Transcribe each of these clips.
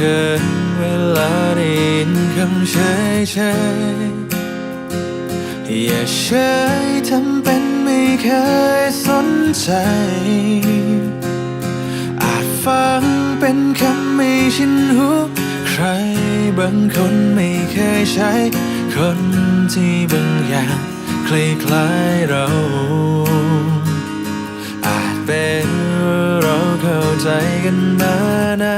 เคยเวลาได้ยินคำเฉยเฉยๆอย่าเฉยทำเป็นไม่เคยสนใจ อาจฟังเป็นคำไม่ชินหูใครบางคนไม่เคยใช้ คนที่บางอย่างคล้ายๆเรา อาจเป็นเราเข้าใจกันมานาน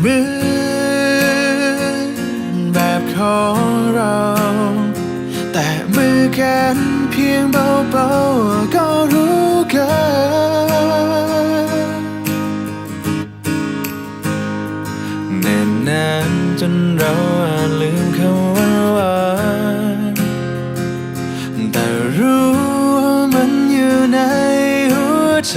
เหมือนแบบของเรา แต่มือกันเพียงเบาๆก็รู้กันเนิ่นนานจนเราอาจลืมคำว่าหวานแต่รู้ว่ามันอยู่ในหัวใจ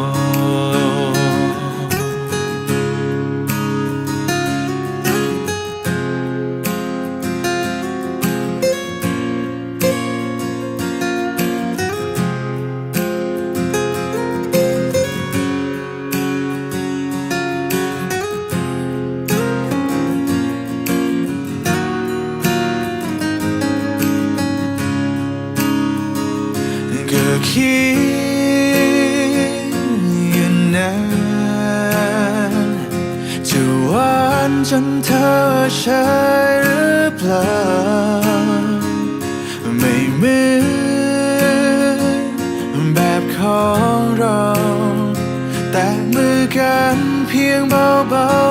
คิดอยู่นานจะหวานจนเธอใช่หรือเปล่า ไม่เหมือนแบบของเรา แต่มือกันเพียงเบาๆ